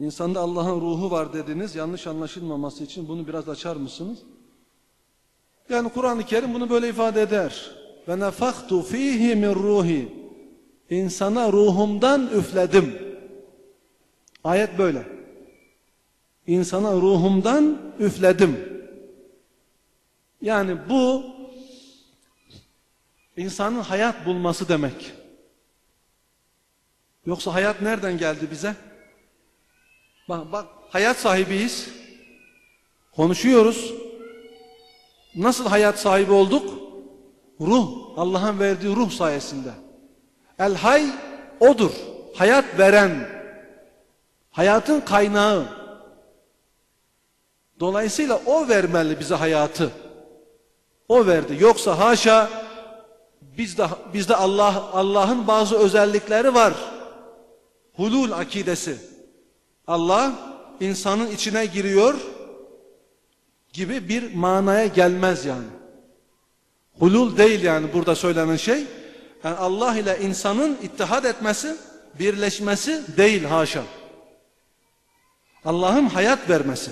İnsanda Allah'ın ruhu var dediniz. Yanlış anlaşılmaması için bunu biraz açar mısınız? Yani Kur'an-ı Kerim bunu böyle ifade eder. Ve nefaktu fihi min ruhi. İnsana ruhumdan üfledim. Ayet böyle. İnsana ruhumdan üfledim. Yani bu insanın hayat bulması demek. Yoksa hayat nereden geldi bize? Bak bak hayat sahibiyiz. Konuşuyoruz. Nasıl hayat sahibi olduk? Ruh, Allah'ın verdiği ruh sayesinde. El hay odur. Hayat veren. Hayatın kaynağı. Dolayısıyla o vermeli bize hayatı. O verdi. Yoksa haşa bizde bizde Allah Allah'ın bazı özellikleri var. Hulul akidesi. Allah insanın içine giriyor gibi bir manaya gelmez yani. Hulul değil yani burada söylenen şey. Yani Allah ile insanın ittihad etmesi, birleşmesi değil haşa. Allah'ın hayat vermesi.